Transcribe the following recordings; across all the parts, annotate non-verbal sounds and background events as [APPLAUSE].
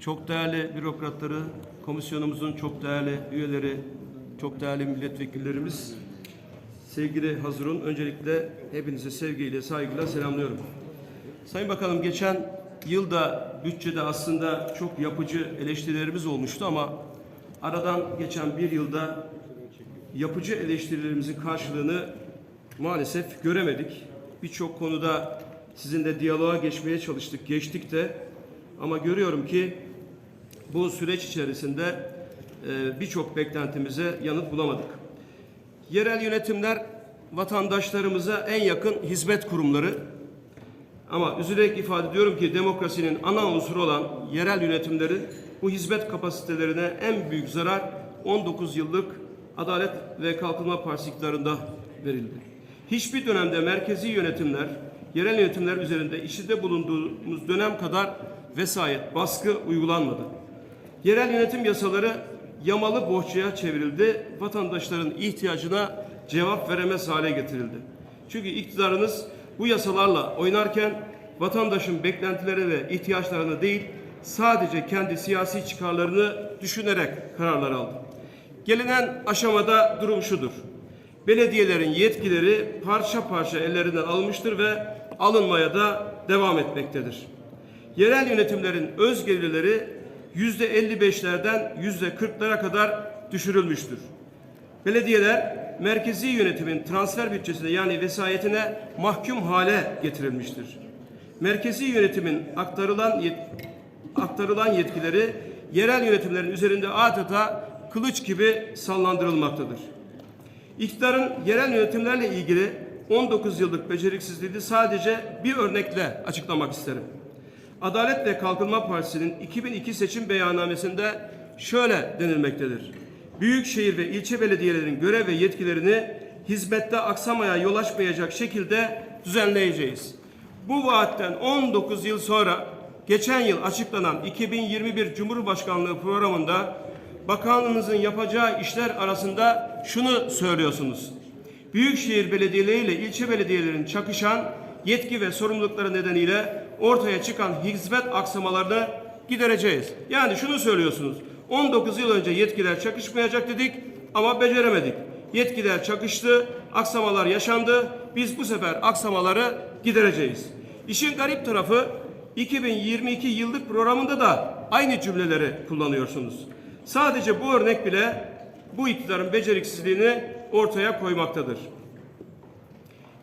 Çok değerli bürokratları, komisyonumuzun çok değerli üyeleri, çok değerli milletvekillerimiz, sevgili Hazırun, öncelikle hepinize sevgiyle, saygıyla selamlıyorum. Sayın Bakanım, geçen yılda bütçede aslında çok yapıcı eleştirilerimiz olmuştu ama aradan geçen bir yılda yapıcı eleştirilerimizin karşılığını maalesef göremedik. Birçok konuda sizinle diyaloğa geçmeye çalıştık, geçtik de ama görüyorum ki bu süreç içerisinde e, birçok beklentimize yanıt bulamadık. Yerel yönetimler vatandaşlarımıza en yakın hizmet kurumları ama üzülerek ifade ediyorum ki demokrasinin ana unsuru olan yerel yönetimlerin bu hizmet kapasitelerine en büyük zarar 19 yıllık Adalet ve Kalkınma Partisi iktidarında verildi. Hiçbir dönemde merkezi yönetimler, yerel yönetimler üzerinde içinde bulunduğumuz dönem kadar vesayet, baskı uygulanmadı. Yerel yönetim yasaları yamalı bohçaya çevrildi, vatandaşların ihtiyacına cevap veremez hale getirildi. Çünkü iktidarınız bu yasalarla oynarken vatandaşın beklentileri ve ihtiyaçlarını değil, sadece kendi siyasi çıkarlarını düşünerek kararlar aldı. Gelinen aşamada durum şudur. Belediyelerin yetkileri parça parça ellerinden alınmıştır ve alınmaya da devam etmektedir. Yerel yönetimlerin öz gelirleri yüzde 55'lerden yüzde 40'lara kadar düşürülmüştür. Belediyeler merkezi yönetimin transfer bütçesine yani vesayetine mahkum hale getirilmiştir. Merkezi yönetimin aktarılan yet- aktarılan yetkileri yerel yönetimlerin üzerinde adeta kılıç gibi sallandırılmaktadır. İktidarın yerel yönetimlerle ilgili 19 yıllık beceriksizliğini sadece bir örnekle açıklamak isterim. Adalet ve Kalkınma Partisi'nin 2002 seçim beyannamesinde şöyle denilmektedir. Büyükşehir ve ilçe belediyelerinin görev ve yetkilerini hizmette aksamaya yol açmayacak şekilde düzenleyeceğiz. Bu vaatten 19 yıl sonra geçen yıl açıklanan 2021 Cumhurbaşkanlığı programında bakanlığınızın yapacağı işler arasında şunu söylüyorsunuz. Büyükşehir belediyeleriyle ilçe belediyelerin çakışan yetki ve sorumlulukları nedeniyle ortaya çıkan hizmet aksamalarını gidereceğiz. Yani şunu söylüyorsunuz. 19 yıl önce yetkiler çakışmayacak dedik ama beceremedik. Yetkiler çakıştı, aksamalar yaşandı. Biz bu sefer aksamaları gidereceğiz. İşin garip tarafı 2022 yıllık programında da aynı cümleleri kullanıyorsunuz. Sadece bu örnek bile bu iktidarın beceriksizliğini ortaya koymaktadır.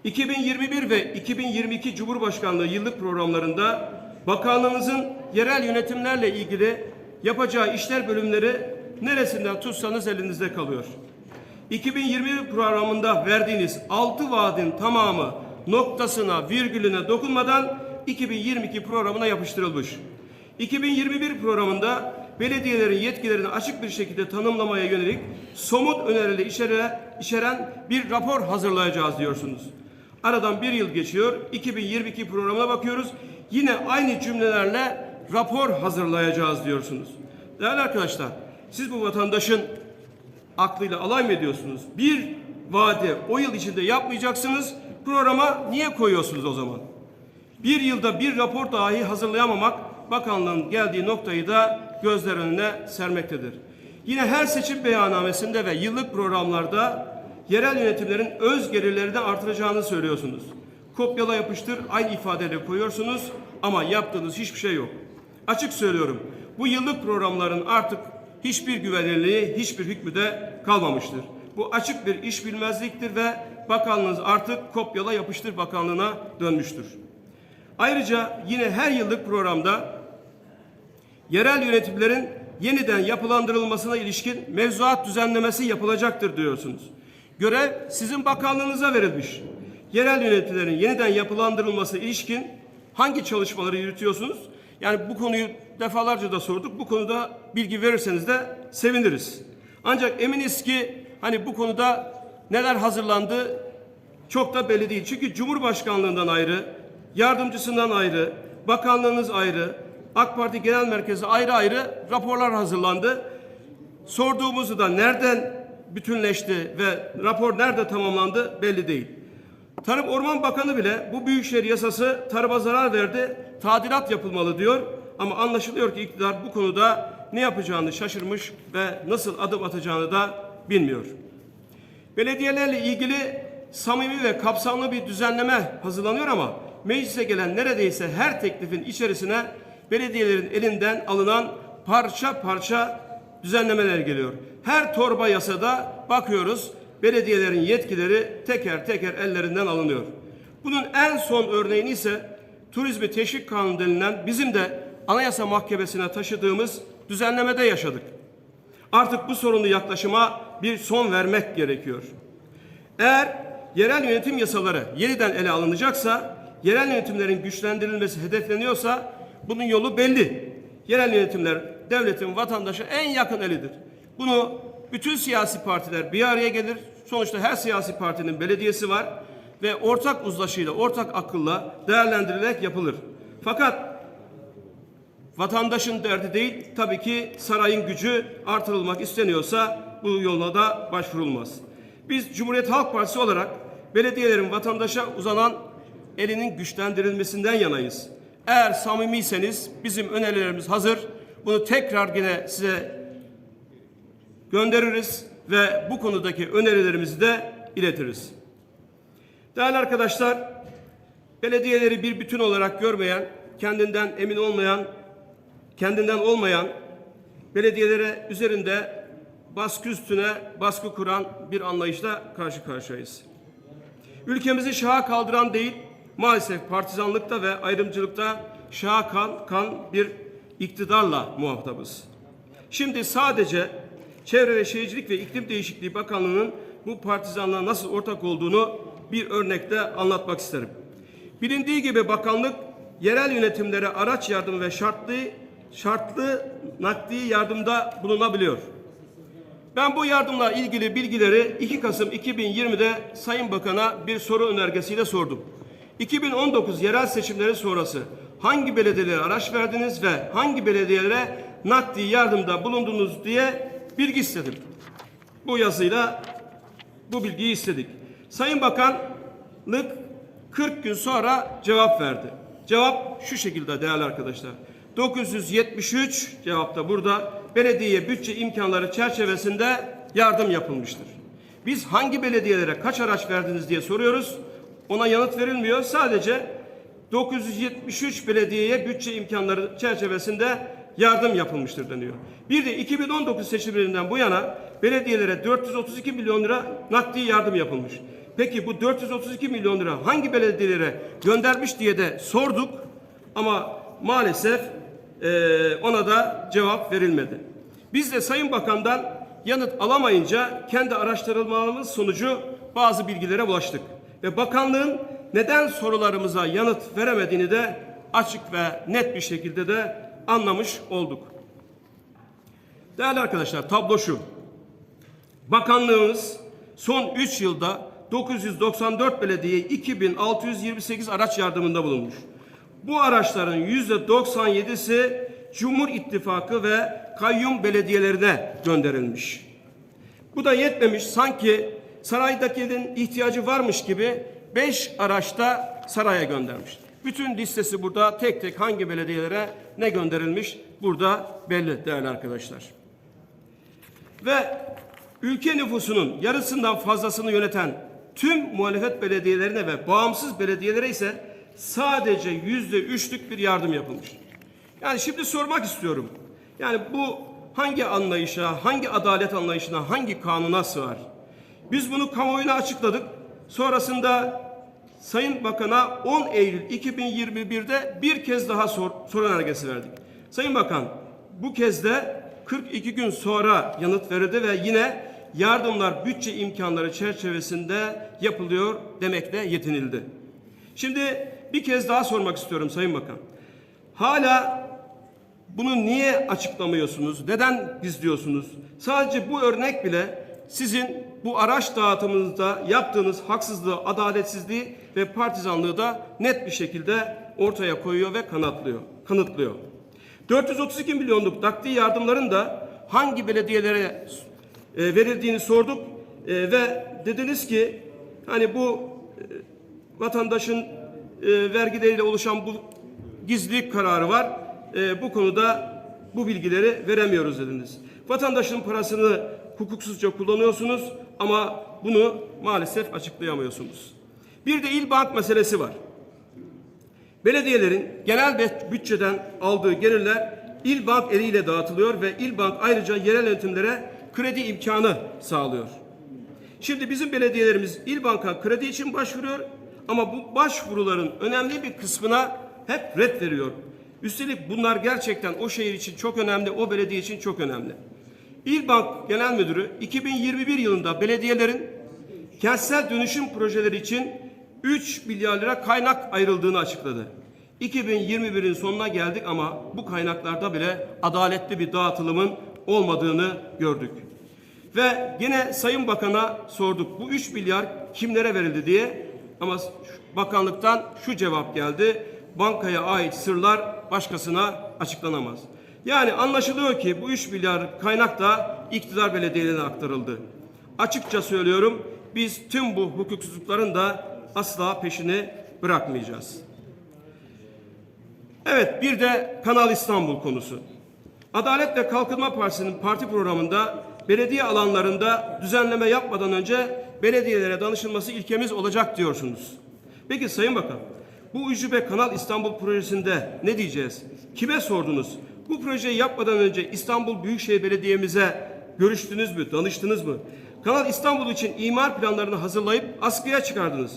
2021 ve 2022 Cumhurbaşkanlığı yıllık programlarında bakanlığınızın yerel yönetimlerle ilgili yapacağı işler bölümleri neresinden tutsanız elinizde kalıyor. 2021 programında verdiğiniz 6 vaadin tamamı noktasına, virgülüne dokunmadan 2022 programına yapıştırılmış. 2021 programında belediyelerin yetkilerini açık bir şekilde tanımlamaya yönelik somut önerileri içeren bir rapor hazırlayacağız diyorsunuz. Aradan bir yıl geçiyor. 2022 programına bakıyoruz. Yine aynı cümlelerle rapor hazırlayacağız diyorsunuz. Değerli arkadaşlar, siz bu vatandaşın aklıyla alay mı ediyorsunuz? Bir vade o yıl içinde yapmayacaksınız. Programa niye koyuyorsunuz o zaman? Bir yılda bir rapor dahi hazırlayamamak bakanlığın geldiği noktayı da gözler önüne sermektedir. Yine her seçim beyannamesinde ve yıllık programlarda yerel yönetimlerin öz gelirlerini artıracağını söylüyorsunuz. Kopyala yapıştır aynı ifadeyle koyuyorsunuz ama yaptığınız hiçbir şey yok. Açık söylüyorum bu yıllık programların artık hiçbir güvenilirliği, hiçbir hükmü de kalmamıştır. Bu açık bir iş bilmezliktir ve bakanlığınız artık kopyala yapıştır bakanlığına dönmüştür. Ayrıca yine her yıllık programda yerel yönetimlerin yeniden yapılandırılmasına ilişkin mevzuat düzenlemesi yapılacaktır diyorsunuz. Görev sizin bakanlığınıza verilmiş. Yerel yönetimlerin yeniden yapılandırılması ilişkin hangi çalışmaları yürütüyorsunuz? Yani bu konuyu defalarca da sorduk. Bu konuda bilgi verirseniz de seviniriz. Ancak eminiz ki hani bu konuda neler hazırlandı çok da belli değil. Çünkü Cumhurbaşkanlığından ayrı, yardımcısından ayrı, bakanlığınız ayrı, AK Parti Genel Merkezi ayrı ayrı raporlar hazırlandı. Sorduğumuzu da nereden bütünleşti ve rapor nerede tamamlandı belli değil. Tarım Orman Bakanı bile bu Büyükşehir yasası tarıma zarar verdi, tadilat yapılmalı diyor. ama anlaşılıyor ki iktidar bu konuda ne yapacağını şaşırmış ve nasıl adım atacağını da bilmiyor. Belediyelerle ilgili samimi ve kapsamlı bir düzenleme hazırlanıyor ama meclise gelen neredeyse her teklifin içerisine belediyelerin elinden alınan parça parça düzenlemeler geliyor. Her torba yasada bakıyoruz belediyelerin yetkileri teker teker ellerinden alınıyor. Bunun en son örneğini ise Turizmi Teşvik Kanunu denilen bizim de Anayasa Mahkemesi'ne taşıdığımız düzenlemede yaşadık. Artık bu sorunlu yaklaşıma bir son vermek gerekiyor. Eğer yerel yönetim yasaları yeniden ele alınacaksa, yerel yönetimlerin güçlendirilmesi hedefleniyorsa bunun yolu belli. Yerel yönetimler devletin vatandaşa en yakın elidir. Bunu bütün siyasi partiler bir araya gelir. Sonuçta her siyasi partinin belediyesi var ve ortak uzlaşıyla, ortak akılla değerlendirilerek yapılır. Fakat Vatandaşın derdi değil, tabii ki sarayın gücü artırılmak isteniyorsa bu yola da başvurulmaz. Biz Cumhuriyet Halk Partisi olarak belediyelerin vatandaşa uzanan elinin güçlendirilmesinden yanayız. Eğer samimiyseniz bizim önerilerimiz hazır. Bunu tekrar yine size göndeririz ve bu konudaki önerilerimizi de iletiriz. Değerli arkadaşlar, belediyeleri bir bütün olarak görmeyen, kendinden emin olmayan kendinden olmayan belediyelere üzerinde baskı üstüne baskı kuran bir anlayışla karşı karşıyayız. Ülkemizi şaha kaldıran değil, maalesef partizanlıkta ve ayrımcılıkta şaha kan, kan bir iktidarla muhatabız. Şimdi sadece Çevre ve Şehircilik ve İklim Değişikliği Bakanlığı'nın bu partizanlığa nasıl ortak olduğunu bir örnekle anlatmak isterim. Bilindiği gibi bakanlık yerel yönetimlere araç yardımı ve şartlı şartlı nakdi yardımda bulunabiliyor. Ben bu yardımla ilgili bilgileri 2 Kasım 2020'de Sayın Bakan'a bir soru önergesiyle sordum. 2019 yerel seçimleri sonrası hangi belediyelere araç verdiniz ve hangi belediyelere nakdi yardımda bulundunuz diye bilgi istedim. Bu yazıyla bu bilgiyi istedik. Sayın Bakanlık 40 gün sonra cevap verdi. Cevap şu şekilde değerli arkadaşlar. 973 cevapta burada belediye bütçe imkanları çerçevesinde yardım yapılmıştır. Biz hangi belediyelere kaç araç verdiniz diye soruyoruz. Ona yanıt verilmiyor. Sadece 973 belediyeye bütçe imkanları çerçevesinde yardım yapılmıştır deniyor. Bir de 2019 seçimlerinden bu yana belediyelere 432 milyon lira nakdi yardım yapılmış. Peki bu 432 milyon lira hangi belediyelere göndermiş diye de sorduk ama maalesef e, ona da cevap verilmedi. Biz de Sayın Bakan'dan yanıt alamayınca kendi araştırmalarımız sonucu bazı bilgilere ulaştık. Ve bakanlığın neden sorularımıza yanıt veremediğini de açık ve net bir şekilde de anlamış olduk. Değerli arkadaşlar tablo şu. Bakanlığımız son 3 yılda 994 belediyeye 2628 araç yardımında bulunmuş. Bu araçların yüzde 97'si Cumhur İttifakı ve kayyum belediyelerine gönderilmiş. Bu da yetmemiş sanki saraydakinin ihtiyacı varmış gibi 5 araçta saraya göndermiş. Bütün listesi burada tek tek hangi belediyelere ne gönderilmiş burada belli değerli arkadaşlar. Ve ülke nüfusunun yarısından fazlasını yöneten tüm muhalefet belediyelerine ve bağımsız belediyelere ise sadece yüzde üçlük bir yardım yapılmış. Yani şimdi sormak istiyorum. Yani bu hangi anlayışa, hangi adalet anlayışına, hangi kanuna sığar? Biz bunu kamuoyuna açıkladık. Sonrasında Sayın Bakan'a 10 Eylül 2021'de bir kez daha sor, soru önergesi verdik. Sayın Bakan bu kez de 42 gün sonra yanıt verildi ve yine yardımlar bütçe imkanları çerçevesinde yapılıyor demekle yetinildi. Şimdi bir kez daha sormak istiyorum Sayın Bakan. Hala bunu niye açıklamıyorsunuz? Neden gizliyorsunuz? Sadece bu örnek bile sizin bu araç dağıtımınızda yaptığınız haksızlığı, adaletsizliği ve partizanlığı da net bir şekilde ortaya koyuyor ve kanıtlıyor. kanıtlıyor. 432 milyonluk nakdi yardımların da hangi belediyelere e, verildiğini sorduk E, ve dediniz ki hani bu e, vatandaşın vergileriyle oluşan bu gizlilik kararı var. bu konuda bu bilgileri veremiyoruz dediniz. Vatandaşın parasını hukuksuzca kullanıyorsunuz ama bunu maalesef açıklayamıyorsunuz. Bir de il bank meselesi var. Belediyelerin genel bütçeden aldığı gelirler il bank eliyle dağıtılıyor ve il bank ayrıca yerel yönetimlere kredi imkanı sağlıyor. Şimdi bizim belediyelerimiz il banka kredi için başvuruyor ama bu başvuruların önemli bir kısmına hep red veriyor. Üstelik bunlar gerçekten o şehir için çok önemli, o belediye için çok önemli. İl Bank Genel Müdürü 2021 yılında belediyelerin kentsel dönüşüm projeleri için 3 milyar lira kaynak ayrıldığını açıkladı. 2021'in sonuna geldik ama bu kaynaklarda bile adaletli bir dağıtılımın olmadığını gördük. Ve yine Sayın Bakan'a sorduk bu 3 milyar kimlere verildi diye ama bakanlıktan şu cevap geldi. Bankaya ait sırlar başkasına açıklanamaz. Yani anlaşılıyor ki bu 3 milyar kaynak da iktidar belediyelerine aktarıldı. Açıkça söylüyorum biz tüm bu hukuksuzlukların da asla peşini bırakmayacağız. Evet bir de Kanal İstanbul konusu. Adalet ve Kalkınma Partisi'nin parti programında belediye alanlarında düzenleme yapmadan önce belediyelere danışılması ilkemiz olacak diyorsunuz. Peki Sayın Bakan, bu Ucube Kanal İstanbul projesinde ne diyeceğiz? Kime sordunuz? Bu projeyi yapmadan önce İstanbul Büyükşehir Belediye'mize görüştünüz mü, danıştınız mı? Kanal İstanbul için imar planlarını hazırlayıp askıya çıkardınız.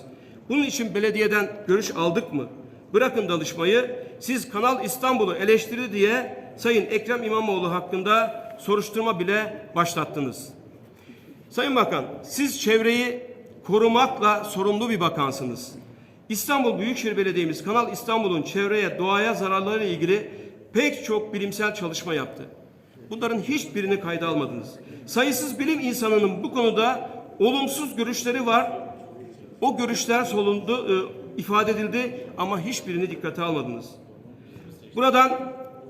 Bunun için belediyeden görüş aldık mı? Bırakın danışmayı, siz Kanal İstanbul'u eleştirdi diye Sayın Ekrem İmamoğlu hakkında soruşturma bile başlattınız. Sayın Bakan, siz çevreyi korumakla sorumlu bir bakansınız. İstanbul Büyükşehir Belediye'miz Kanal İstanbul'un çevreye, doğaya zararları ile ilgili pek çok bilimsel çalışma yaptı. Bunların hiçbirini kayda almadınız. Sayısız bilim insanının bu konuda olumsuz görüşleri var. O görüşler solundu, e, ifade edildi ama hiçbirini dikkate almadınız. Buradan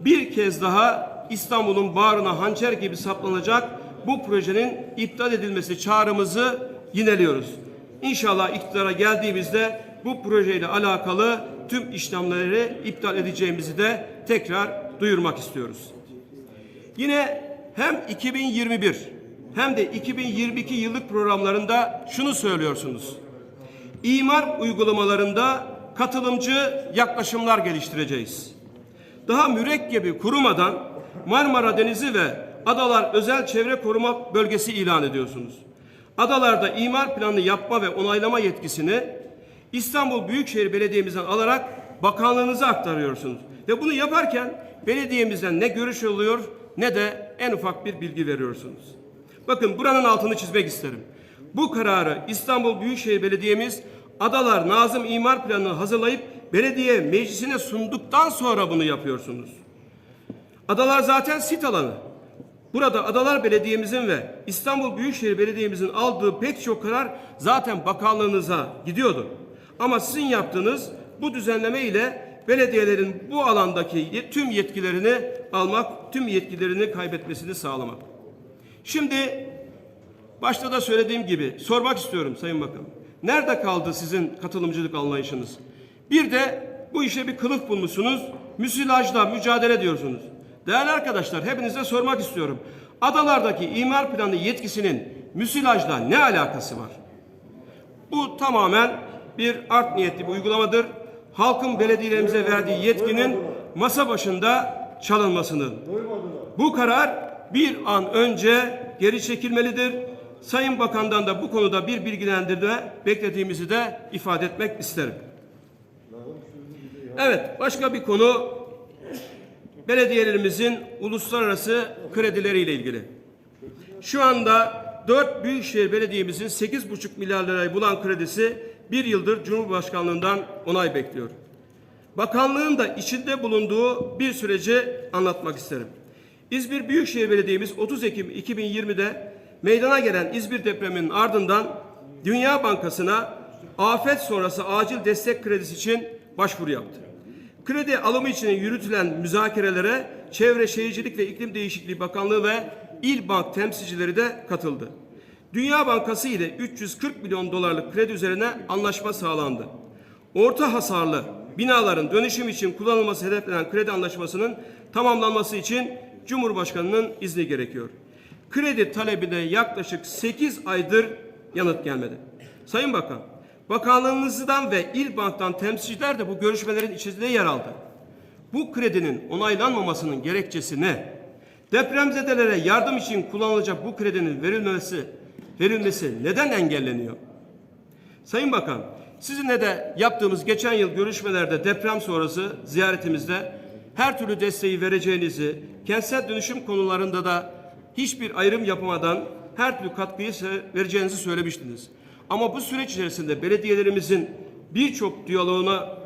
bir kez daha İstanbul'un bağrına hançer gibi saplanacak bu projenin iptal edilmesi çağrımızı yineliyoruz. İnşallah iktidara geldiğimizde bu projeyle alakalı tüm işlemleri iptal edeceğimizi de tekrar duyurmak istiyoruz. Yine hem 2021 hem de 2022 yıllık programlarında şunu söylüyorsunuz. İmar uygulamalarında katılımcı yaklaşımlar geliştireceğiz. Daha mürekkebi kurumadan Marmara Denizi ve Adalar Özel Çevre Koruma Bölgesi ilan ediyorsunuz. Adalarda imar planı yapma ve onaylama yetkisini İstanbul Büyükşehir Belediye'mizden alarak bakanlığınıza aktarıyorsunuz. Ve bunu yaparken belediyemizden ne görüş oluyor ne de en ufak bir bilgi veriyorsunuz. Bakın buranın altını çizmek isterim. Bu kararı İstanbul Büyükşehir Belediye'miz Adalar Nazım İmar Planı'nı hazırlayıp belediye meclisine sunduktan sonra bunu yapıyorsunuz. Adalar zaten sit alanı. Burada Adalar Belediye'mizin ve İstanbul Büyükşehir Belediye'mizin aldığı pek çok karar zaten bakanlığınıza gidiyordu. Ama sizin yaptığınız bu düzenleme ile belediyelerin bu alandaki tüm yetkilerini almak, tüm yetkilerini kaybetmesini sağlamak. Şimdi başta da söylediğim gibi sormak istiyorum Sayın Bakan. Nerede kaldı sizin katılımcılık anlayışınız? Bir de bu işe bir kılıf bulmuşsunuz. Müsilajla mücadele diyorsunuz. Değerli arkadaşlar hepinize sormak istiyorum. Adalardaki imar planı yetkisinin müsilajla ne alakası var? Bu tamamen bir art niyetli bir uygulamadır. Halkın belediyelerimize verdiği yetkinin masa başında çalınmasının. Bu karar bir an önce geri çekilmelidir. Sayın Bakan'dan da bu konuda bir bilgilendirme beklediğimizi de ifade etmek isterim. Evet, başka bir konu belediyelerimizin uluslararası kredileriyle ilgili. Şu anda 4 büyükşehir belediyemizin 8,5 milyar lirayı bulan kredisi bir yıldır Cumhurbaşkanlığından onay bekliyor. Bakanlığın da içinde bulunduğu bir süreci anlatmak isterim. İzmir Büyükşehir Belediye'miz 30 Ekim 2020'de meydana gelen İzmir depreminin ardından Dünya Bankası'na afet sonrası acil destek kredisi için başvuru yaptı. Kredi alımı için yürütülen müzakerelere Çevre Şehircilik ve İklim Değişikliği Bakanlığı ve İl Bank temsilcileri de katıldı. Dünya Bankası ile 340 milyon dolarlık kredi üzerine anlaşma sağlandı. Orta hasarlı binaların dönüşüm için kullanılması hedeflenen kredi anlaşmasının tamamlanması için Cumhurbaşkanı'nın izni gerekiyor. Kredi talebine yaklaşık 8 aydır yanıt gelmedi. Sayın Bakan, bakanlığınızdan ve İl Bank'tan temsilciler de bu görüşmelerin içerisinde yer aldı. Bu kredinin onaylanmamasının gerekçesi ne? Depremzedelere yardım için kullanılacak bu kredinin verilmesi verilmesi neden engelleniyor? Sayın Bakan, sizinle de yaptığımız geçen yıl görüşmelerde deprem sonrası ziyaretimizde her türlü desteği vereceğinizi, kentsel dönüşüm konularında da hiçbir ayrım yapmadan her türlü katkıyı vereceğinizi söylemiştiniz. Ama bu süreç içerisinde belediyelerimizin birçok diyaloğuna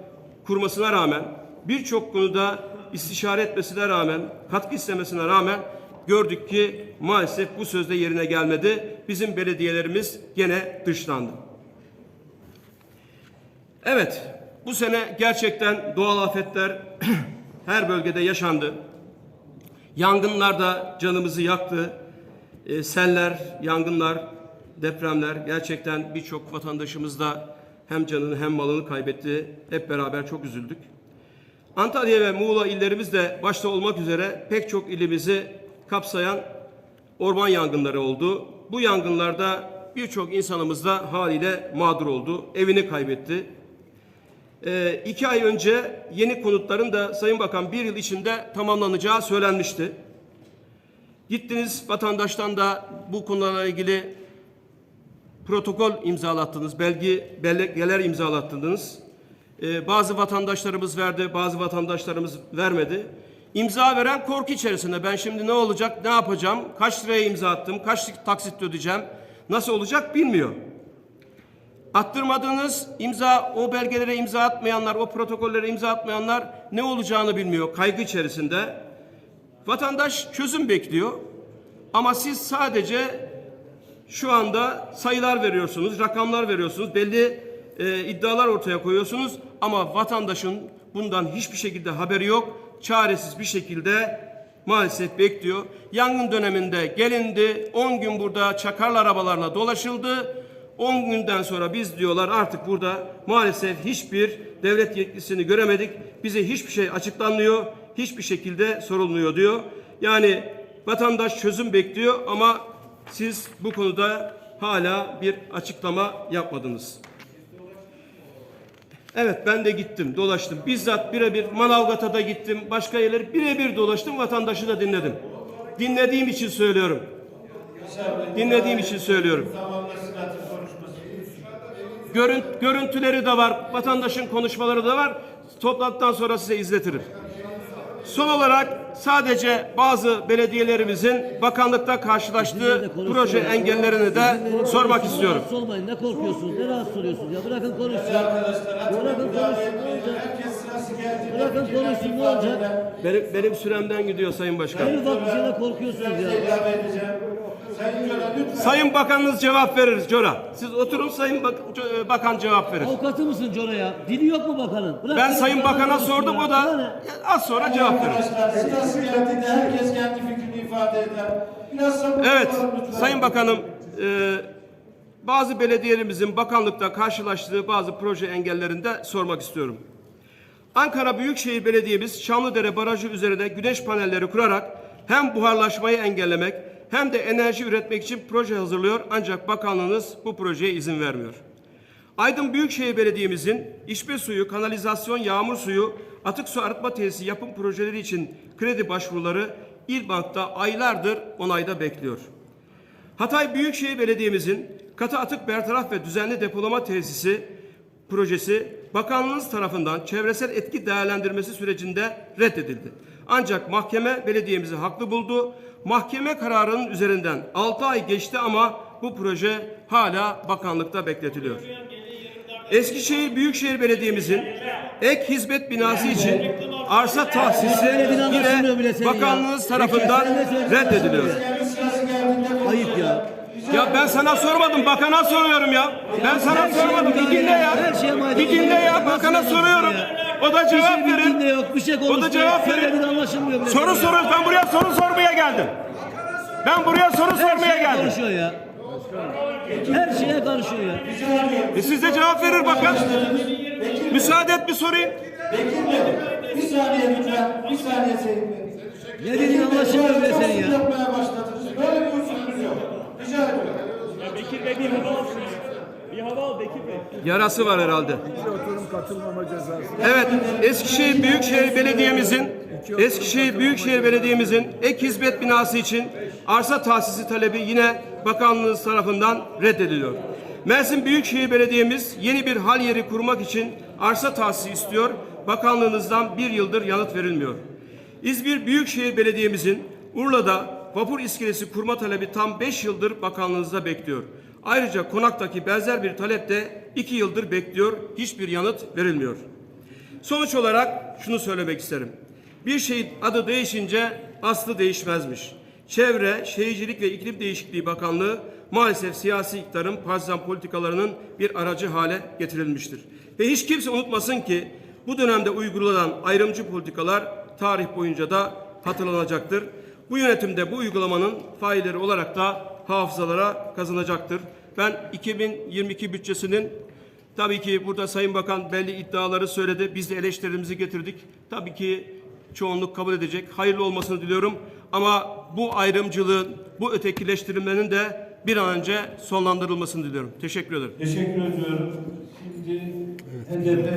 kurmasına rağmen, birçok konuda istişare etmesine rağmen, katkı istemesine rağmen gördük ki maalesef bu sözde yerine gelmedi. Bizim belediyelerimiz gene dışlandı. Evet, bu sene gerçekten doğal afetler [CLEARS THROAT] her bölgede yaşandı. Yangınlar da canımızı yaktı. E, seller, yangınlar, depremler gerçekten birçok vatandaşımız da hem canını hem malını kaybetti. Hep beraber çok üzüldük. Antalya ve Muğla illerimiz de başta olmak üzere pek çok ilimizi kapsayan orman yangınları oldu. Bu yangınlarda birçok insanımız da haliyle mağdur oldu, evini kaybetti. Ee, iki ay önce yeni konutların da Sayın Bakan bir yıl içinde tamamlanacağı söylenmişti. Gittiniz vatandaştan da bu konularla ilgili protokol imzalattınız, belge, belgeler imzalattınız. Ee, bazı vatandaşlarımız verdi, bazı vatandaşlarımız vermedi. İmza veren korku içerisinde. Ben şimdi ne olacak, ne yapacağım, kaç liraya imza attım, kaç taksit ödeyeceğim, nasıl olacak bilmiyor. Attırmadığınız imza, o belgelere imza atmayanlar, o protokollere imza atmayanlar ne olacağını bilmiyor, kaygı içerisinde. Vatandaş çözüm bekliyor. Ama siz sadece şu anda sayılar veriyorsunuz, rakamlar veriyorsunuz, belli e, iddialar ortaya koyuyorsunuz ama vatandaşın bundan hiçbir şekilde haberi yok. Çaresiz bir şekilde maalesef bekliyor. Yangın döneminde gelindi, 10 gün burada çakarlı arabalarla dolaşıldı. 10 günden sonra biz diyorlar artık burada maalesef hiçbir devlet yetkisini göremedik. Bize hiçbir şey açıklanmıyor, hiçbir şekilde sorulmuyor diyor. Yani vatandaş çözüm bekliyor ama siz bu konuda hala bir açıklama yapmadınız. Evet ben de gittim, dolaştım. Bizzat birebir Manavgat'a da gittim. Başka yerlere birebir dolaştım. Vatandaşı da dinledim. Dinlediğim için söylüyorum. Dinlediğim için söylüyorum. Görün, görüntüleri de var. Vatandaşın konuşmaları da var. Toplantıdan sonra size izletirim. Son olarak sadece bazı belediyelerimizin bakanlıkta karşılaştığı proje engellerini de sormak istiyorum. Olmayın. Ne korkuyorsunuz? Ne rahatsız oluyorsunuz ya? Bırakın konuşsun. Bırakın konuşsun. Ne olacak? Bırakın konuşsun. Ne olacak? Benim, benim süremden gidiyor Sayın Başkan. En ufak bir şeyle korkuyorsunuz ya. Sayın Bakanınız cevap verir Cora. Siz oturun Sayın Bak- Co- Bakan cevap verir. Avukatı mısın Cora ya? Dili yok mu bakanın? Bırak Ben Sayın Bakan'a sordum ya. o da az sonra cevap verir. Herkes kendi fikrini ifade eder. Biraz sabır Evet lütfen. Sayın Bakanım e, bazı belediyelerimizin bakanlıkta karşılaştığı bazı proje engellerini de sormak istiyorum. Ankara Büyükşehir Belediye'miz Çamlıdere Barajı üzerine güneş panelleri kurarak hem buharlaşmayı engellemek hem de enerji üretmek için proje hazırlıyor ancak bakanlığınız bu projeye izin vermiyor. Aydın Büyükşehir Belediye'mizin içme suyu, kanalizasyon, yağmur suyu, atık su arıtma tesisi yapım projeleri için kredi başvuruları İlbank'ta aylardır onayda bekliyor. Hatay Büyükşehir Belediye'mizin katı atık bertaraf ve düzenli depolama tesisi projesi bakanlığınız tarafından çevresel etki değerlendirmesi sürecinde reddedildi. Ancak mahkeme belediyemizi haklı buldu. Mahkeme kararının üzerinden 6 ay geçti ama bu proje hala bakanlıkta bekletiliyor. Eskişehir Büyükşehir Belediye'mizin ek hizmet binası için arsa tahsisi yine bakanlığınız tarafından reddediliyor. Ayıp ya. Ya ben sana sormadım, bakana soruyorum ya. Ben sana sormadım, bir dinle ya. Bir dinle ya, bakana soruyorum. O da Bir cevap şey bildiğinde verir. yok. Bir şey konuşmuyor. cevap verir. Söylediğin anlaşılmıyor bile. Soru soruyoruz, ben buraya soru sormaya geldim. Ben buraya soru Her sormaya şeye geldim. karışıyor ya. Her şeye karışıyor ya. E siz de cevap verir bakan. Müsaade et bir sorayım. Bekir Bey, bir saniye lütfen, bir saniye Seyit Bey. Ne dediğin anlaşılmıyor Çok senin ya. yapmaya başladınız. Böyle bir usulümüz yok. Rica ediyorum. Ya Bekir Bey bir hava alsın. Bir hava al Bekir Bey. Yarası var herhalde. oturum katılmama cezası. Evet, Eskişehir Büyükşehir Belediye'mizin Eskişehir Büyükşehir Belediye'mizin ek hizmet binası için arsa tahsisi talebi yine bakanlığınız tarafından reddediliyor. Mersin Büyükşehir Belediye'miz yeni bir hal yeri kurmak için arsa tahsisi istiyor. Bakanlığınızdan bir yıldır yanıt verilmiyor. İzmir Büyükşehir Belediye'mizin Urla'da vapur iskelesi kurma talebi tam 5 yıldır bakanlığınızda bekliyor. Ayrıca konaktaki benzer bir talep de 2 yıldır bekliyor. Hiçbir yanıt verilmiyor. Sonuç olarak şunu söylemek isterim. Bir şeyin adı değişince aslı değişmezmiş. Çevre, Şehircilik ve İklim Değişikliği Bakanlığı maalesef siyasi iktidarın partizan politikalarının bir aracı hale getirilmiştir. Ve hiç kimse unutmasın ki bu dönemde uygulanan ayrımcı politikalar tarih boyunca da hatırlanacaktır. Bu yönetimde bu uygulamanın failleri olarak da hafızalara kazanacaktır. Ben 2022 bütçesinin Tabii ki burada Sayın Bakan belli iddiaları söyledi. Biz de eleştirimizi getirdik. Tabii ki çoğunluk kabul edecek. Hayırlı olmasını diliyorum. Ama bu ayrımcılığın, bu ötekileştirmenin de bir an önce sonlandırılmasını diliyorum. Teşekkür ederim. Teşekkür ediyorum. Şimdi HDP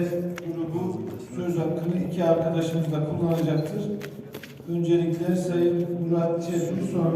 grubu söz hakkını iki arkadaşımız da kullanacaktır. Öncelikle Sayın Murat Çetin sonra